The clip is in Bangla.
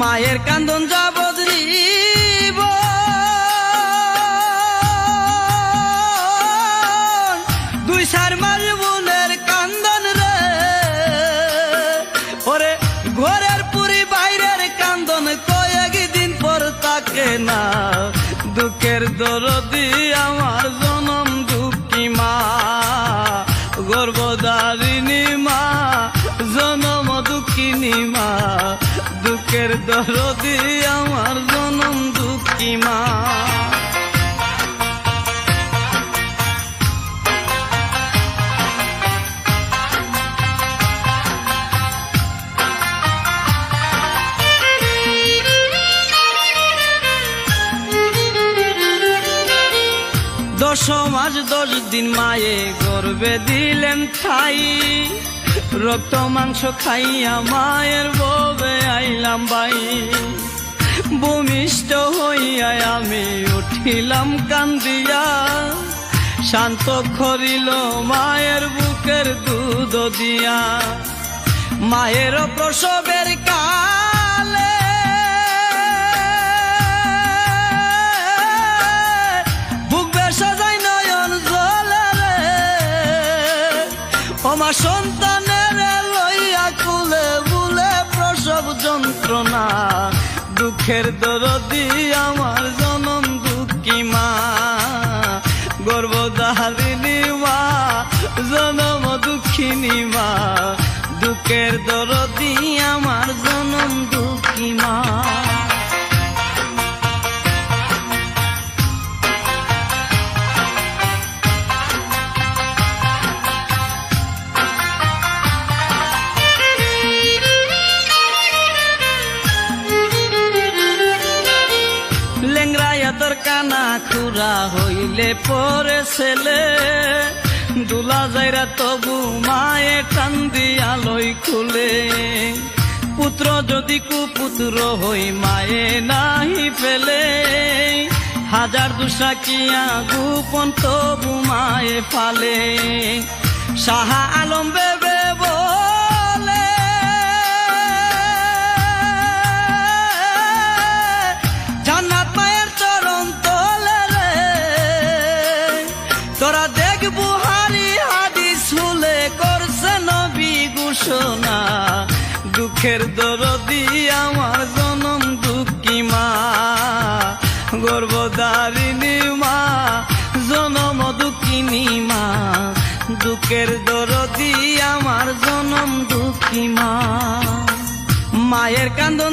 মায়ের কান্দন যাবদ্রীব দুই সার মার বোনের কান্দন রে। ওরে ঘরের পুরি বাইরের কান্দন কয়েক দিন পর তাকে না, দুঃখের দরদি আমার দরদি আমার জনম দুঃখী মা। দশ মাস দশ দিন মায়ে গর্বে দিলেন খাই রক্ত, মাংস খাইয়া মায়ের ববে আইলাম বাই। ভূমিষ্ঠ হইয়া আমি উঠিলাম কান্দিয়া। শান্ত করিল মায়ের বুকের দুধ দিয়া। মায়ের প্রসবের কালে বুক বেসাজাই নয়ন জলে রে। আমার সন্তানের লইয়া দুঃখের দরদি আমার হইলে পরে ছেলে। দুলা যাইরা তবু মায়ে কান্দি আলোই খুলে। পুত্র যদি কুপুত্র হই মায়ে নাহি ফেলে। হাজার দুসা কিয়া গোপন তবু মায়ে ফালে। সাহা আলম বেবে দেখ বুহারি হাদিস হুলে করছে নবী ঘোষণা। দুঃখের দরদি আমার জনম দুঃখী মা। গর্ভধারিণী মা, জনম দুঃখিনী মা। দুঃখের দরদি আমার জনম দুঃখী মা। মায়ের কান্দন